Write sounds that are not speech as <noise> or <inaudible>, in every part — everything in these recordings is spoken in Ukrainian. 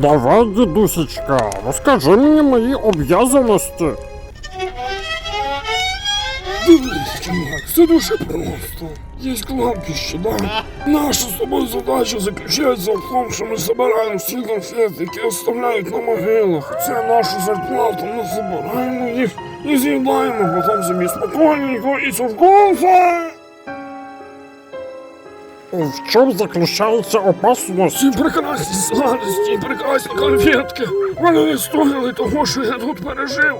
Давай, дідусечка, розкажи мені мої об'язаності. Дивись, все дуже просто. Есть кладбище, да? Наша с тобой задача заключается в том, что мы собираем всі конфети, які оставляють на могилах. Це наша зарплата, ми собираємо їх і з'їдаємо, потім собі спокійненько і цуркуємося. В чому заключається опасність? Ці прекрасні сладості прекрасні конфетки. Вони не стоїли того, що я тут пережив.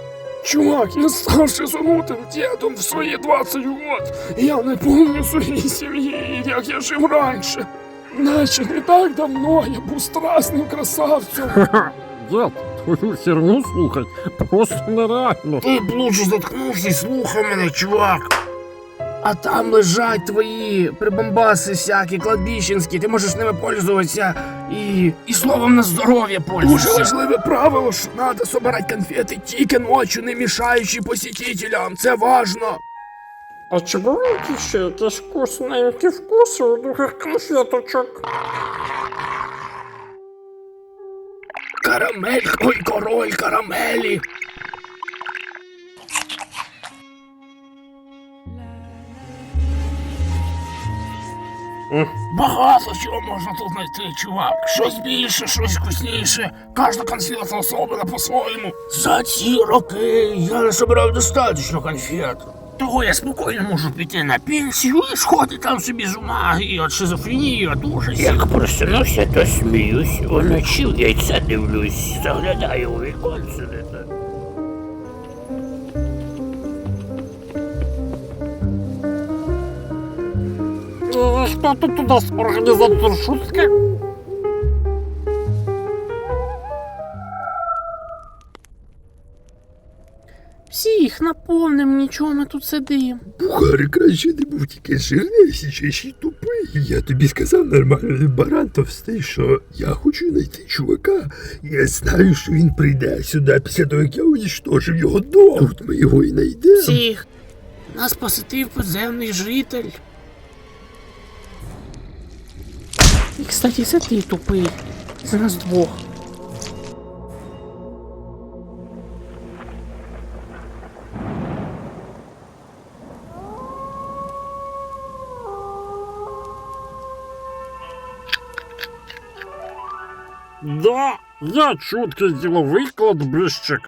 Чувак, я став шизанутим дідом в свої 20 років. Я не помню своєї сім'ї, як я жив раніше. Наче не так давно я був страсним красавцем. <laughs> Дід, твою херню слухать просто нереально. Ти б лучше заткнувся і слухай мене, чувак. А там лежать твої прибамбаси всякі, кладбищенські, ти можеш ними пользуватися і, і словом на здоров'я пользуватися. Дуже важливе правило, що треба собирати конфети тільки ночі, не мішаючи посетителям. Це важно. А чи бувають ще якісь вкусненькі вкуси у других конфеточок? Карамель, ой, король карамелі. Багато чого можна тут знайти, чувак. Щось більше, щось вкусніше. Кожна конфета особлива по-своєму. За ці роки я не собирав достатньо конфет. Того я спокійно можу піти на пенсію і сходити там собі з ума і від шизофренії, від ужасів. Як проснувся, то сміюсь, вночі в яйця дивлюсь, заглядаю у віконце. Хто тут у нас організатор шутки? Всіх наповним, нічого ми тут сидим. Бухар краще не був тільки жирний, ще й тупий. Я тобі сказав нормально, не баран товстий, що я хочу знайти чувака. Я знаю, що він прийде сюди після того, як я унічтожив його дом. Тут ми його і знайдемо. Всіх. Нас посетив підземний житель. Кстати, це ти тупий. Це нас двох. Да, я чуткий діловий кладбищик.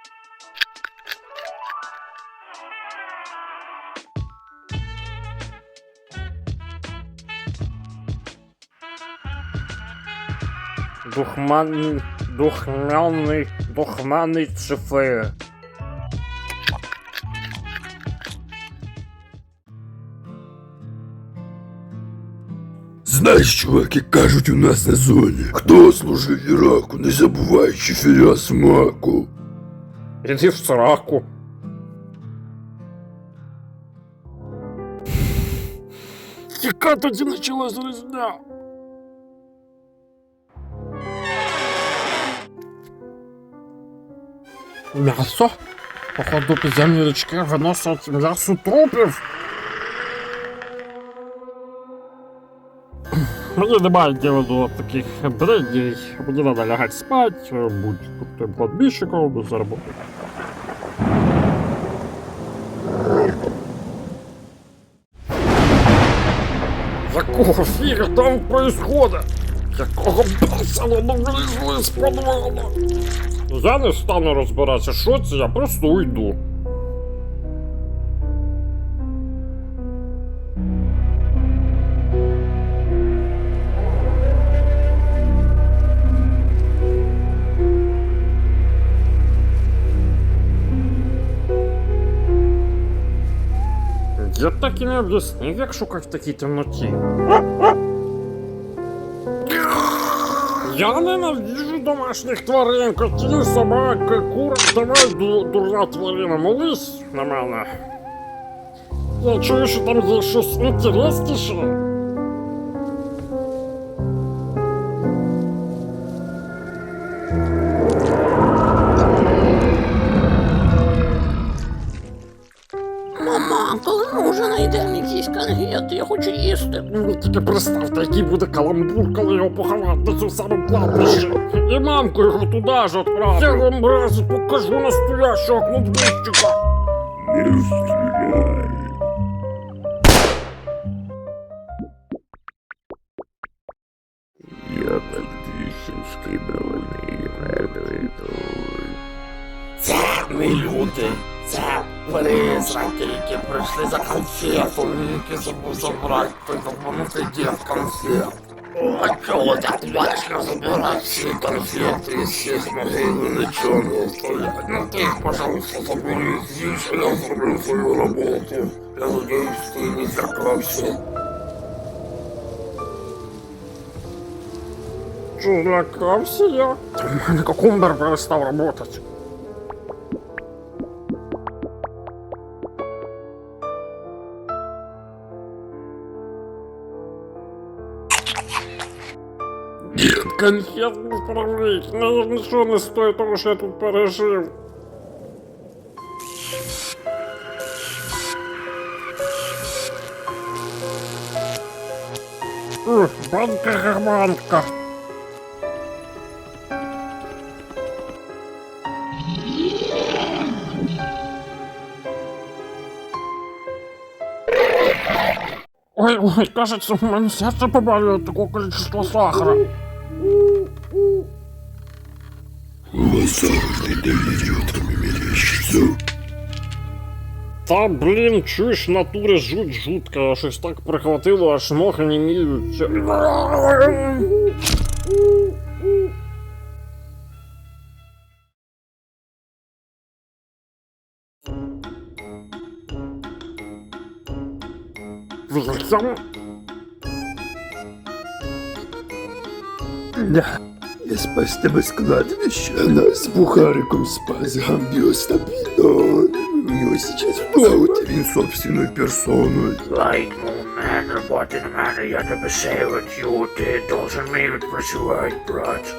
Духманий, духмяний, духмяний цифри. Знаєш, чувак, як кажуть у нас на зоні. Хто служив в Іраку, не забуваючи філя смаку. Іди в сраку. Яка тоді почалась різня? М'ясо? Походу підземні річки виносять м'ясо трупів. Мені немає діла до таких бредней. Мені треба лягати спати, будь крутим кладбищиком, заробити. Якого фіга там происходит? Якого баса воно вилізли з подвала? Я не стану розбиратися, що це, я просто уйду. Я так і не об'яснив, як шукати в такій темноті. Я ненавижу домашніх тварин, котів, собак, кур. Давай, дурна тварина, молись на мене. Я чую, що там є щось інтересніше. Їсти. Ви тільки представте, який буде каламбур, коли його поховати на цьому самому кладбищі. І мамку його туди ж відправлю. Я вам разу покажу настоящого кладбищика. Не стріляй. Я Бандищенський броний медведой. Це не люди, це призраки, які прийшли за конфетами, які забув забрати той допомогти дід конфет. А чого так вечно забирати всі конфети з всіх могил і нічого не оставлять? Ну ти їх, пожалуйста, забери, з'їж, а я зроблю свою роботу. Я надіюсь, ти не злякався. Що, злякався я? Та в мене кокумбер перестав работать. Дід, конфет не справить. Ну, нічого не стоїть того, що я тут пережив. Ух, банка-гарманка. Ой, ой, кажется, у меня сердце побаливает от такого количества сахара. завжди де ідіотами мерещиться. Та блін, чуєш, в натурі жуть жутко, щось так прихватило, аж ноги не міють. Вільям? Я спас тебе з кладбища, а нас з Бухариком спас гамбіостабідон. У нього сейчас в ауті він собственною персоною. Лайк, у мене роботи на мене, я тебе сейвить, ти должен мені відпочивати, брат.